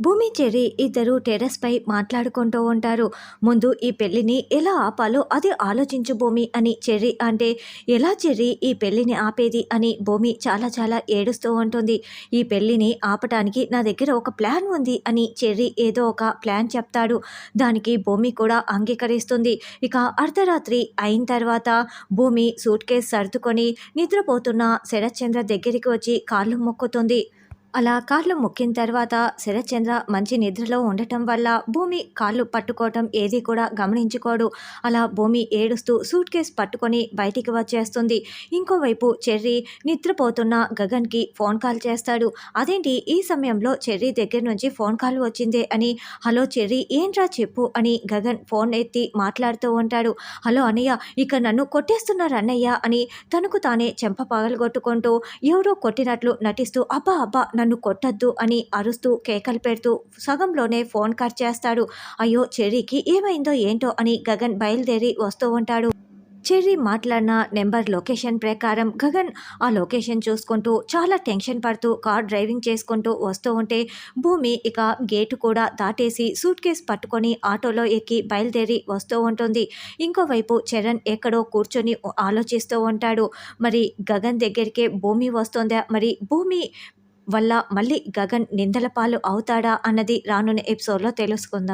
భూమి చెర్రీ ఇద్దరు టెర్రస్ పై మాట్లాడుకుంటూ ఉంటారు. ముందు ఈ పెళ్ళిని ఎలా ఆపాలో అది ఆలోచించు భూమి అని చెర్రీ అంటే ఎలా చెర్రీ ఈ పెళ్ళిని ఆపేది అని భూమి చాలా చాలా ఏడుస్తూ ఉంటుంది. ఈ పెళ్ళిని ఆపటానికి నా దగ్గర ఒక ప్లాన్ ఉంది అని చెర్రీ ఏదో ఒక ప్లాన్ చెప్తాడు. దానికి భూమి కూడా అంగీకరిస్తుంది. ఇక అర్ధరాత్రి అయిన తర్వాత భూమి సూట్ కేస్ సర్దుకొని నిద్రపోతున్న శరత్చంద్ర దగ్గరికి వచ్చి కాళ్ళు మొక్కుతుంది. అలా కాళ్ళు మొక్కిన తర్వాత శరత్చంద్ర మంచి నిద్రలో ఉండటం వల్ల భూమి కాళ్ళు పట్టుకోవటం ఏది కూడా గమనించుకోడు. అలా భూమి ఏడుస్తూ సూట్ కేస్ పట్టుకొని బయటికి వచ్చేస్తుంది. ఇంకోవైపు చెర్రీ నిద్రపోతున్న గగన్కి ఫోన్ కాల్ చేస్తాడు. అదేంటి ఈ సమయంలో చెర్రీ దగ్గర నుంచి ఫోన్ కాల్ వచ్చిందే? అని హలో చెర్రీ ఏంట్రా చెప్పు? అని గగన్ ఫోన్ ఎత్తి మాట్లాడుతూ ఉంటాడు. హలో అన్నయ్య ఇక నన్ను కొట్టేస్తున్నారు అన్నయ్య? అని తనకు తానే చెంప పగలగొట్టుకుంటూ ఎవరో కొట్టినట్లు నటిస్తూ అబ్బా అబ్బా నన్ను కొట్టద్దు అని అరుస్తూ కేకలు పెడుతూ సగంలోనే ఫోన్ కట్ చేస్తాడు. అయ్యో చెర్రీకి ఏమైందో ఏంటో అని గగన్ బయలుదేరి వస్తూ ఉంటాడు. చెర్రీ మాట్లాడిన నెంబర్ లొకేషన్ ప్రకారం గగన్ ఆ లొకేషన్ చూసుకుంటూ చాలా టెన్షన్ పడుతూ కార్ డ్రైవింగ్ చేసుకుంటూ వస్తూ ఉంటే భూమి ఇక గేటు కూడా దాటేసి సూట్ కేస్ పట్టుకొని ఆటోలో ఎక్కి బయలుదేరి వస్తూ ఉంటుంది. ఇంకోవైపు చరణ్ ఎక్కడో కూర్చొని ఆలోచిస్తూ ఉంటాడు. మరి గగన్ దగ్గరికే భూమి వస్తుందా? మరి భూమి వల్ల మళ్ళీ గగన్ నిందల పాలు అవుతాడా అన్నది రానున్న ఎపిసోడ్లో తెలుసుకుందాం.